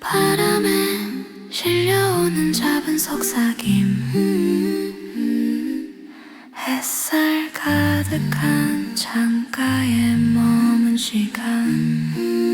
바람에 실려오는 잡은 속삭임. 햇살 가득한 창가에 머문 시간.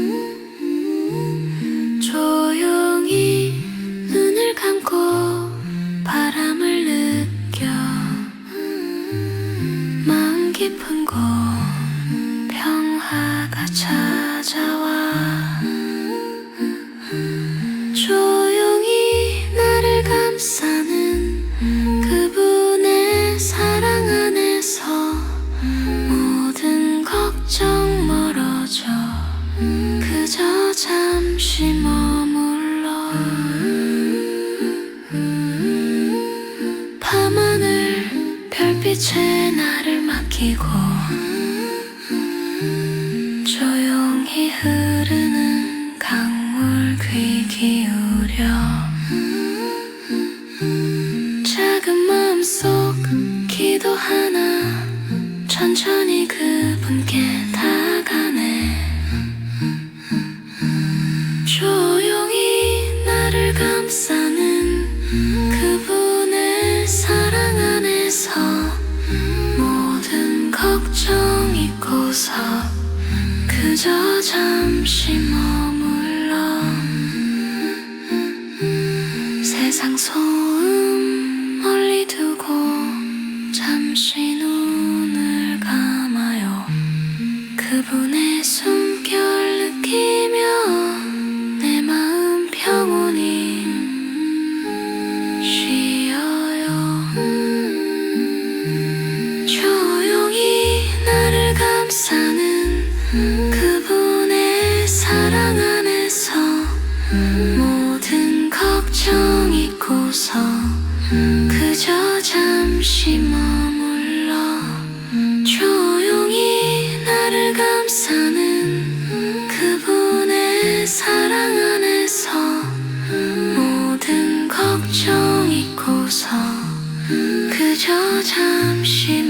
밤하늘 별빛에 나를 맡기고 조용히 흐르는 강물 귀 기울여 작은 마음속 기도 하나 천천히 그분께 다가네. 조용히 나를 감싸 잊고서 그저 잠시 머물러 세상 소음 멀리 두고 잠시 눈을 감아요. 그분의 그분의 사랑 안에서 모든 걱정 잊고서 그저 잠시 머물러 조용히 나를 감싸는 그분의 사랑 안에서 모든 걱정 잊고서 그저 잠시